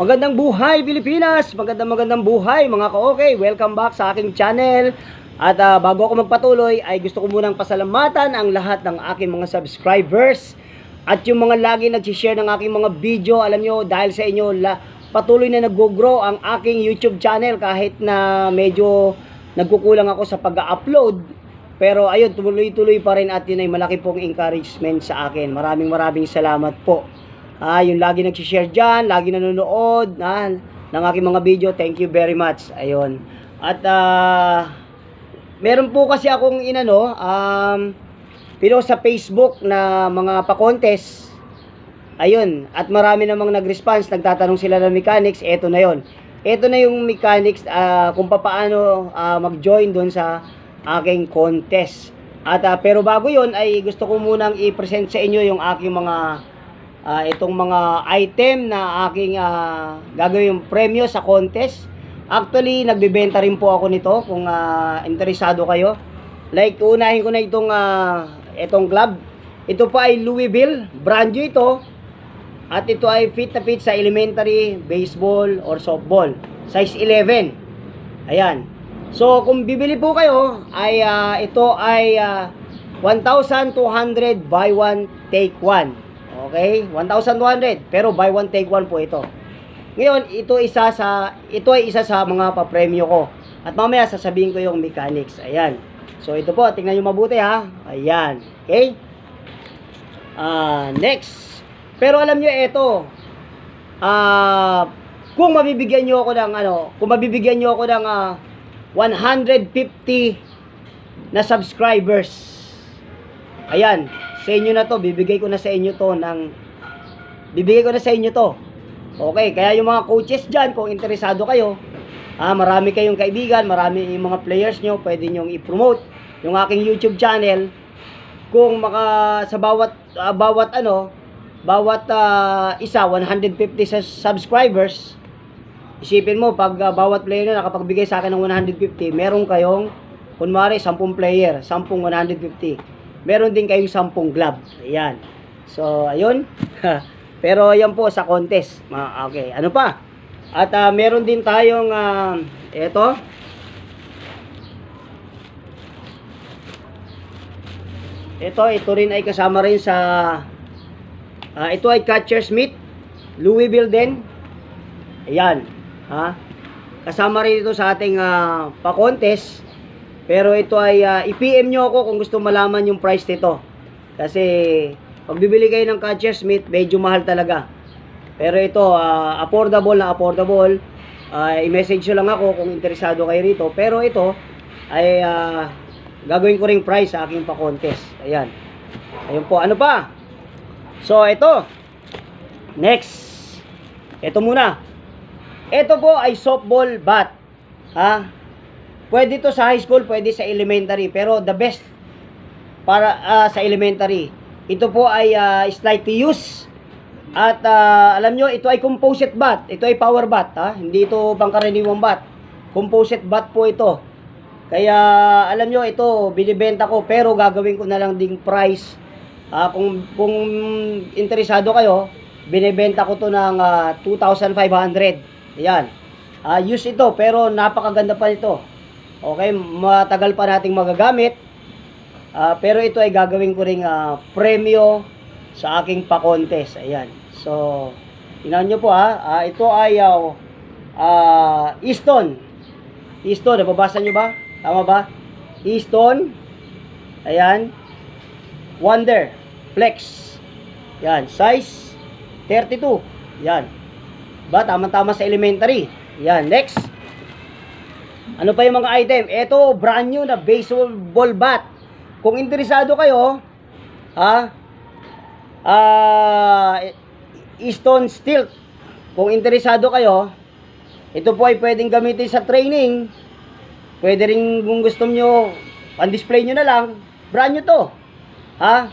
Magandang buhay Pilipinas! Magandang magandang buhay mga ka-okay! Welcome back sa aking channel. At ah, bago ako magpatuloy ay gusto ko munang pasalamatan ang lahat ng aking mga subscribers at yung mga lagi nag-share ng aking mga video. Alam nyo, dahil sa inyo, la, patuloy na nag-grow ang aking YouTube channel kahit na medyo nagkukulang ako sa pag-upload. Pero ayun, tuloy-tuloy pa rin at yun ay malaki pong encouragement sa akin. Maraming maraming salamat po. Ah, yung lagi nag-share dyan, lagi nanonood ah, ng aking mga video. Thank you very much. Ayun. At ah, meron po kasi akong inano, um, pinost sa Facebook na mga pa-contest. Ayun, at marami namang nag-response, nagtatanong sila ng mechanics, eto na yon. Eto na yung mechanics ah, kung paano ah, mag-join doon sa aking contest. At ah, pero bago yon ay gusto ko munang i-present sa inyo yung aking mga ah, itong mga item na aking ah, gagawin premyo sa contest. Actually, nagbebenta rin po ako nito kung ah, interesado kayo. Like, unahin ko na itong ah, itong club. Ito pa ay Louisville, brand new ito. At ito ay fit na fit sa elementary, baseball, or softball. Size 11. Ayan. So, kung bibili po kayo, ay ah, ito ay ah, 1,200 buy one, take one. Okay? 1,200. Pero buy one, take one po ito. Ngayon, ito isa sa ito ay isa sa mga papremyo ko. At mamaya sasabihin ko yung mechanics. Ayan. So, ito po, tingnan niyo mabuti ha. Ayan. Okay? Ah, next. Pero alam niyo ito. Ah, kung mabibigyan niyo ako ng ano, kung mabibigyan niyo ako ng ah, 150 na subscribers. Ayan, sa inyo na to, bibigay ko na sa inyo to ng bibigay ko na sa inyo to. Okay, kaya yung mga coaches diyan kung interesado kayo, ah, marami kayong kaibigan, marami yung mga players nyo, pwede nyo i-promote yung aking YouTube channel. Kung maka sa bawat ah, bawat ano, bawat ah, isa 150 sa subscribers, isipin mo pag ah, bawat player na nakapagbigay sa akin ng 150, meron kayong kunwari 10 player, 10 150. Meron din kayong 10 glove. Ayan. So, ayun. Pero yan po sa contest. Okay, ano pa? At ah, meron din tayong ah, eto. Ito, ito rin ay kasama rin sa ah, ito ay catcher's mitt. Louisville din. Ayan. Ha? Kasama rin ito sa ating ah, pa-contest. Pero ito ay ah, i-PM nyo ako kung gusto malaman yung price nito. Kasi pag bibili kayo ng catcher's mitt, medyo mahal talaga. Pero ito, ah, affordable na affordable. Ah, i-message nyo lang ako kung interesado kayo rito. Pero ito ay ah, gagawin ko ring price sa aking pa-contest. Ayan. Ayun po. Ano pa? So, ito. Next. Ito muna. Ito po ay softball bat. Ha? Pwede to sa high school, pwede sa elementary. Pero the best para ah, sa elementary. Ito po ay ah, slightly used. At ah, alam nyo, ito ay composite bat. Ito ay power bat. Ha? Hindi ito pangkaraniwang bat. Composite bat po ito. Kaya alam nyo, ito binibenta ko pero gagawin ko na lang ding price. Ah, kung, kung interesado kayo, binibenta ko to ng ah, 2,500. Ayan. Ah, use ito pero napakaganda pa nito. Okay, matagal pa nating magagamit. Ah, pero ito ay gagawin ko ring ah, premyo sa aking pa-contest. Ayan. So, tingnan nyo po ha. Ah, ito ay ah, ah, Easton. Easton, nababasa nyo ba? Tama ba? Easton. Ayan. Wonder. Flex. Yan. Size 32. Yan. Ba, tama-tama sa elementary. Yan. Next. Ano pa yung mga item? Ito, brand new na baseball bat. Kung interesado kayo, ha? Ah, Easton Steel. Kung interesado kayo, ito po ay pwedeng gamitin sa training. Pwede rin kung gusto nyo, pan-display nyo na lang. Brand new to. Ha?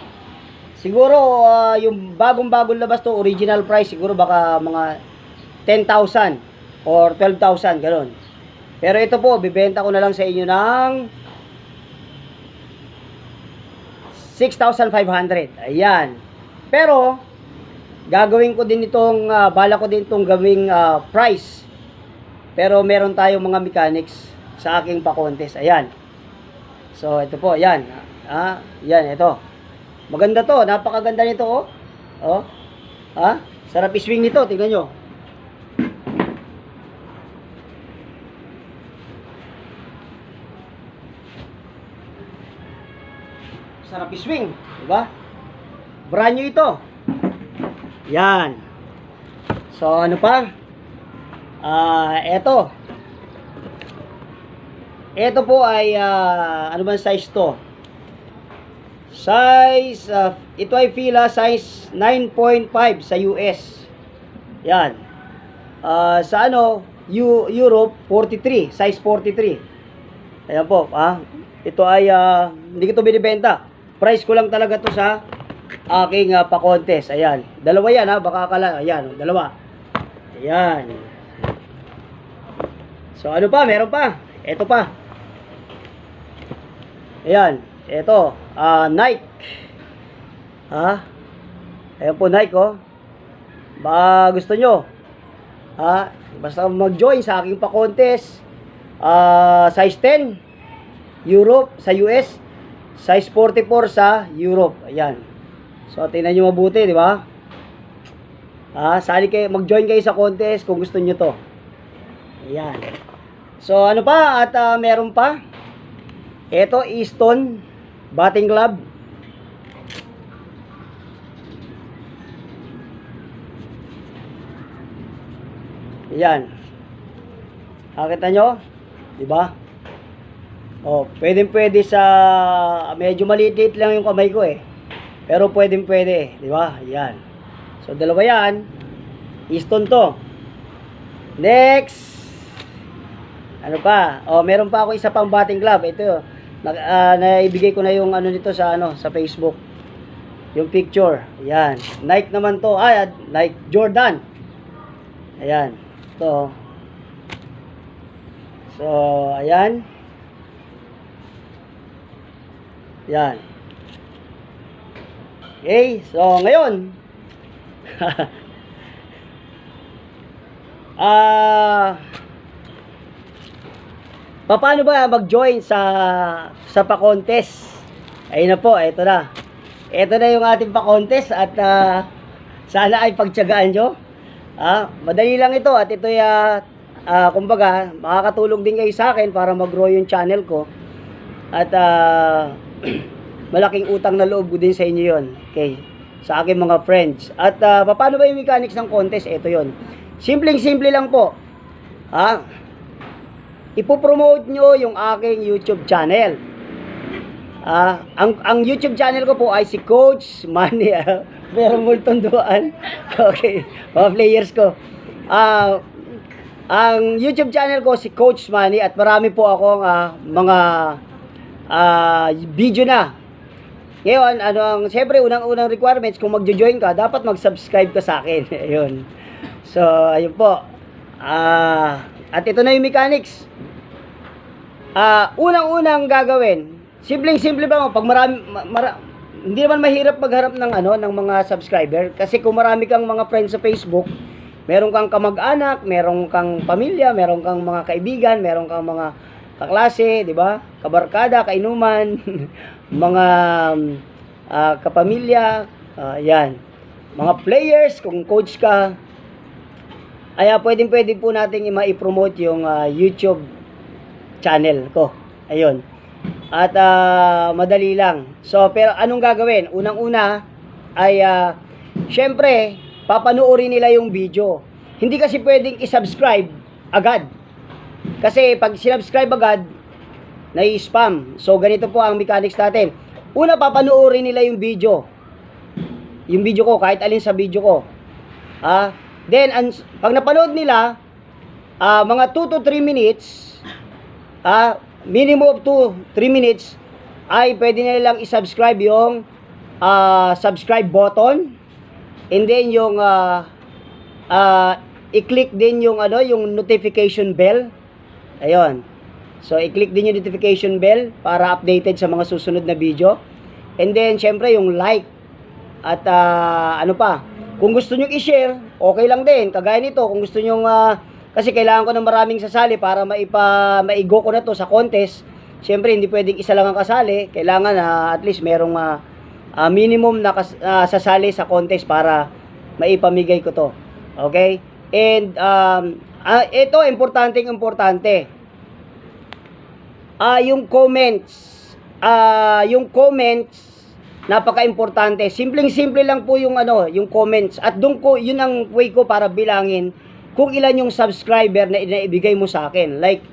Siguro, ah, yung bagong-bagong labas to, original price, siguro baka mga 10,000 or 12,000, ganun. Pero ito po, bibenta ko na lang sa inyo ng 6,500. Ayan. Pero, gagawin ko din itong, ah, bala ko din itong gawing ah, price. Pero meron tayong mga mechanics sa aking pa-contest. Ayan. So, ito po, yan. Ah, yan, ito. Maganda to, napakaganda nito, oh. Oh. Ha? Sarap iswing nito, tingnan nyo. Sarap iswing, di ba? Brand new ito. Yan. So, ano pa? Ah, eto. Ito po ay ah, ano bang size to? Size ah, ito ay fila size 9.5 sa US. Yan. Ah, sa ano, Eu- Europe 43, size 43. Ayan po, ah. Ito ay ah, hindi ko to binibenta. Price ko lang talaga to sa aking ah, pa-contest. Ayan. Dalawa yan ha, baka akala, ayan, oh, dalawa. Ayan. So ano pa? Meron pa. Ito pa. Ayan. Ito. ah Nike. Ha? Ayan po Nike oh. Ba gusto nyo? Ha? Basta mag-join sa aking pa-contest. Ah, size 10. Europe sa US. Size 44 sa Europe. Ayan. So tingnan nyo mabuti, di ba? Ah, sali kayo, mag-join kayo sa contest kung gusto nyo to. Ayan. So, ano pa? At ah, meron pa. Ito, Easton Batting Club. Ayan. Nakita nyo? Di ba? Oh, pwedeng pwede sa medyo maliit lang yung kamay ko eh. Pero pwedeng pwede, di ba? Ayan. So dalawa 'yan. Easton to. Next. Ano pa? Oh, meron pa ako isa pang batting glove. Ito, na, ah, naibigay ko na yung ano nito sa ano, sa Facebook. Yung picture. Ayan. Nike naman to. Ay, Nike Jordan. Ayan. Ito. So, ayan. Yan. Okay, so ngayon, ah, paano ba mag-join sa sa pa-contest? Ayun na po, ito na. Ito na yung ating pa-contest at ah, sana ay pagtyagaan nyo. Ah, madali lang ito at ito ya ah, kumbaga, makakatulong din kayo sa akin para mag-grow yung channel ko. At ah, malaking utang na loob ko din sa inyo yon Okay. Sa aking mga friends. At ah, paano ba yung mechanics ng contest? Ito yon Simpleng simple lang po. Ha? Ipopromote nyo yung aking YouTube channel. Ah, ang ang YouTube channel ko po ay si Coach Manny. ah. Merong multong duan. okay. Mga players ko. Ah, ang YouTube channel ko si Coach Manny at marami po akong ah, mga ah, video na. Ngayon, ano ang siyempre unang-unang requirements kung magjo-join ka, dapat mag-subscribe ka sa akin. Ayun. So, ayun po. Ah, at ito na yung mechanics. Ah, unang-unang gagawin. Simpleng-simple ba mo pag marami ma- mara- hindi naman mahirap magharap ng ano ng mga subscriber kasi kung marami kang mga friends sa Facebook, meron kang kamag-anak, meron kang pamilya, meron kang mga kaibigan, meron kang mga kaklase, 'di ba? Kabarkada, kainuman, mga ah, kapamilya, ah, 'yan. Mga players, kung coach ka, ay ah, pwedeng pwede po nating ma-promote yung ah, YouTube channel ko. Ayun. At ah, madali lang. So, pero anong gagawin? Unang-una ay ah, syempre, papanoorin nila yung video. Hindi kasi pwedeng i-subscribe agad. Kasi pag sinubscribe agad, nai-spam. So, ganito po ang mechanics natin. Una, papanoorin nila yung video. Yung video ko, kahit alin sa video ko. Ah, then, ang, pag napanood nila, ah, mga 2 to 3 minutes, ah, minimum of 2, 3 minutes, ay pwede na nilang i-subscribe yung ah, subscribe button. And then yung ah, ah, i-click din yung ano, yung notification bell. Ayun. So, i-click din yung notification bell para updated sa mga susunod na video. And then, syempre, yung like. At ah, ano pa, Kung gusto nyo i-share, okay lang din. Kagaya nito, kung gusto nyo, ah, kasi kailangan ko ng maraming sasali para maipa, maigo ko na to sa contest. Siyempre, hindi pwedeng isa lang ang kasali. Kailangan na at least merong ah, ah, minimum na kas- ah, sasali sa contest para maipamigay ko to. Okay? And um, ah, ito, importanteng importante. Ah, yung comments. Ah, yung comments napaka-importante. Simpleng-simple lang po yung ano, yung comments. At doon ko, yun ang way ko para bilangin kung ilan yung subscriber na inaibigay mo sa akin. Like,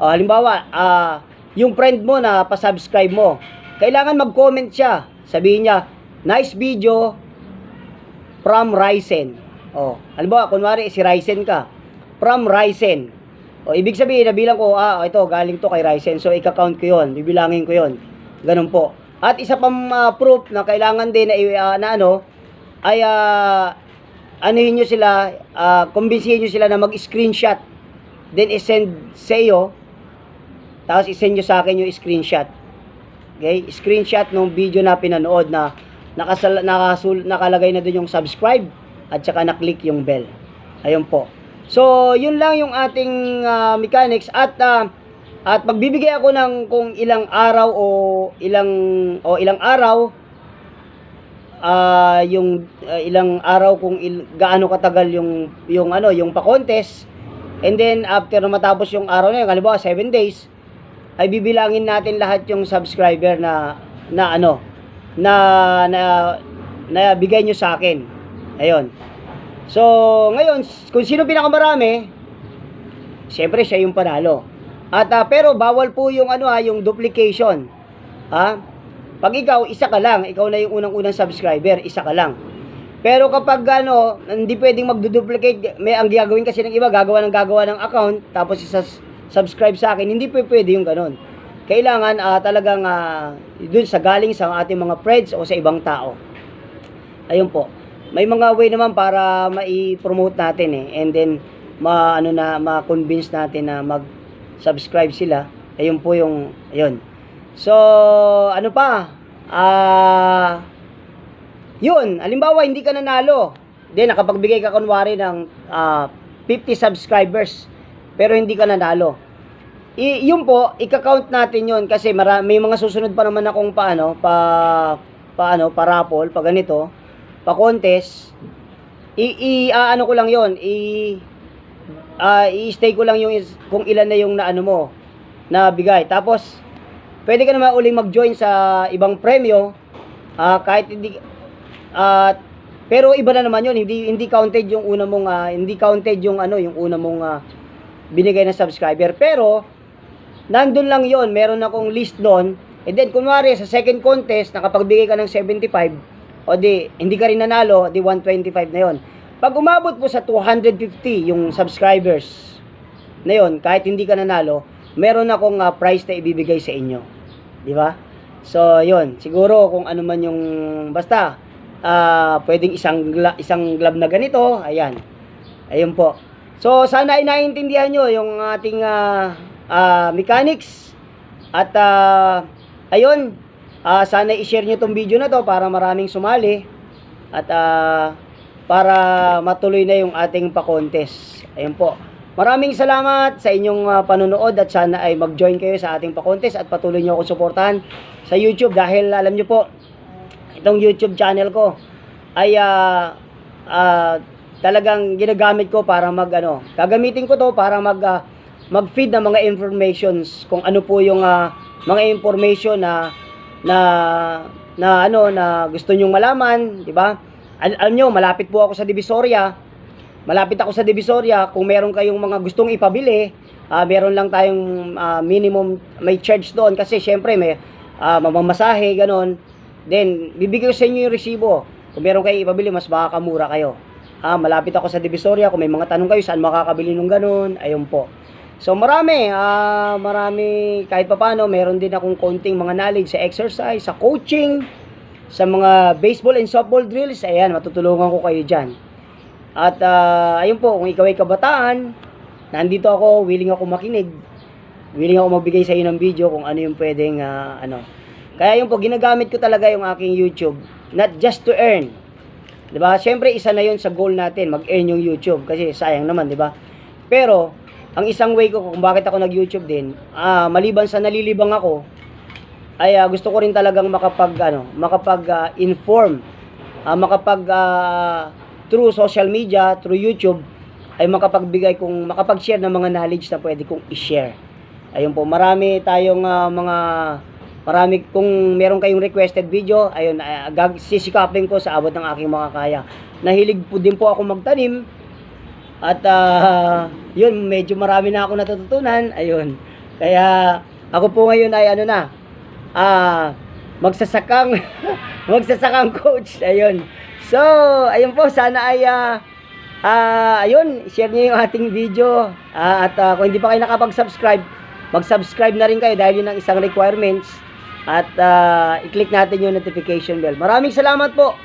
ah, halimbawa, ah, yung friend mo na pa-subscribe mo, kailangan mag-comment siya. Sabihin niya, nice video from Ryzen. Oh, halimbawa, kunwari si Ryzen ka. From Ryzen. O, ibig sabihin, nabilang ko, ah, ito, galing to kay Ryzen. So, ika-count ko yon bibilangin ko yon Ganun po. At isa pang ah, proof na kailangan din na, i- ah, na ano, ay ah, anuhin nyo sila, uh, kumbinsihin nyo sila na mag-screenshot. Then, isend sa iyo. Tapos, isend nyo sa akin yung screenshot. Okay? Screenshot ng video na pinanood na nakasal, nakasul, nakalagay na doon yung subscribe at saka na-click yung bell. Ayun po. So, yun lang yung ating ah, mechanics at ah, at magbibigay ako ng kung ilang araw o ilang o ilang araw ah yung ah, ilang araw kung il, gaano katagal yung yung ano yung pa-contest. And then after matapos yung araw na yun halimbawa 7 days ay bibilangin natin lahat yung subscriber na na ano na na na bigay nyo sa akin. Ayun so ngayon kung sino pinakamarami syempre siya yung panalo at ah, pero bawal po yung ano ha yung duplication ha pag ikaw, isa ka lang, ikaw na yung unang-unang subscriber, isa ka lang. Pero kapag ano, hindi pwedeng magduduplicate, may ang gagawin kasi ng iba, gagawa ng gagawa ng account, tapos isa subscribe sa akin, hindi po pwede yung ganun. Kailangan ah, talagang ah, dun sa galing sa ating mga friends o sa ibang tao. Ayun po. May mga way naman para mai-promote natin eh. And then, ma, ano na, ma-convince natin na mag-subscribe sila. Ayun po yung, ayun. So, ano pa? Ah, yun, halimbawa hindi ka nanalo. Then nakapagbigay ka kunwari ng ah, 50 subscribers pero hindi ka nanalo. I, yun po, ika-count natin yun kasi mara, may mga susunod pa naman akong paano, pa paano, pa raffle, pa ganito, pa contest. I, i ah, ano ko lang yon i ah, i-stay ko lang yung is- kung ilan na yung naano mo na bigay. Tapos pwede ka naman uling mag-join sa ibang premyo ah, kahit hindi at pero iba na naman yun hindi hindi counted yung una mong ah, hindi counted yung ano yung una mong ah, binigay na subscriber pero nandun lang yon meron akong list doon and then kunwari sa second contest nakapagbigay ka ng 75 o di hindi ka rin nanalo di 125 na yon pag umabot po sa 250 yung subscribers na yon kahit hindi ka nanalo meron akong ah, prize na ibibigay sa inyo. Di ba? So yon siguro kung ano man yung basta ah pwedeng isang isang glove na ganito ayan. Ayun po. So sana ay naiintindihan nyo yung ating ah, ah, mechanics. At ah, ayun ah, sana i-share nyo tong video na to para maraming sumali at ah, para matuloy na yung ating pa-contest. Ayun po. Maraming salamat sa inyong ah, panonood at sana ay mag-join kayo sa ating pa-contest at patuloy nyo ako suportahan sa YouTube dahil alam nyo po, itong YouTube channel ko ay ah, ah, talagang ginagamit ko para mag ano, gagamitin ko to para mag ah, mag-feed ng mga informations kung ano po yung ah, mga information na na na ano na gusto nyong malaman, di ba? Al- alam nyo, malapit po ako sa Divisoria malapit ako sa Divisoria, kung meron kayong mga gustong ipabili, ah, meron lang tayong ah, minimum may charge doon kasi syempre may ah, mamamasahe ganon. Then bibigay ko sa inyo yung resibo. Kung meron kayong ipabili, mas makakamura kayo. Ah, malapit ako sa Divisoria, kung may mga tanong kayo saan makakabili ng ganon, ayun po. So marami, ah, marami kahit papaano, meron din akong konting mga knowledge sa exercise, sa coaching, sa mga baseball and softball drills, ayan, matutulungan ko kayo dyan. At ah, ayun po, kung ikaw ay kabataan, nandito ako, willing ako makinig. Willing ako magbigay sa iyo ng video kung ano yung pwedeng ah, ano. Kaya yun po, ginagamit ko talaga yung aking YouTube, not just to earn. 'Di ba? Siyempre isa na 'yon sa goal natin, mag-earn yung YouTube kasi sayang naman, 'di ba? Pero ang isang way ko kung bakit ako nag-YouTube din, ah, maliban sa nalilibang ako, ay ah, gusto ko rin talagang makapag ano, makapag ah, inform, ah, makapag ah, through social media, through YouTube ay makapagbigay kung makapag-share ng mga knowledge na pwede kong i-share. Ayun po, marami tayong ah, mga marami kung meron kayong requested video, ayun, uh, gag sisikapin ko sa abot ng aking makakaya. Nahilig po din po ako magtanim at ah, yun, medyo marami na ako natututunan. Ayun. Kaya ako po ngayon ay ano na, ah, magsasakang magsasakang coach. Ayun. So, ayun po, sana ay ah, ah, ayun, share niyo yung ating video. Ah, at ah, kung hindi pa kayo nakapag-subscribe, mag-subscribe na rin kayo dahil yun ang isang requirements. At ah, i-click natin yung notification bell. Maraming salamat po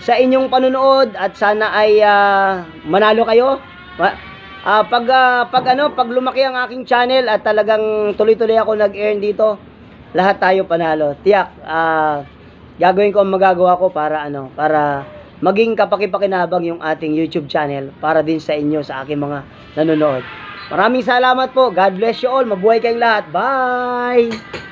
sa inyong panunood at sana ay ah, manalo kayo. Ah, pag ah, pag ano, pag lumaki ang aking channel at talagang tuloy-tuloy ako nag-earn dito, lahat tayo panalo. Tiyak, ah, gagawin ko ang magagawa ko para ano, para maging kapakipakinabang yung ating YouTube channel para din sa inyo sa aking mga nanonood. Maraming salamat po. God bless you all. Mabuhay kayong lahat. Bye!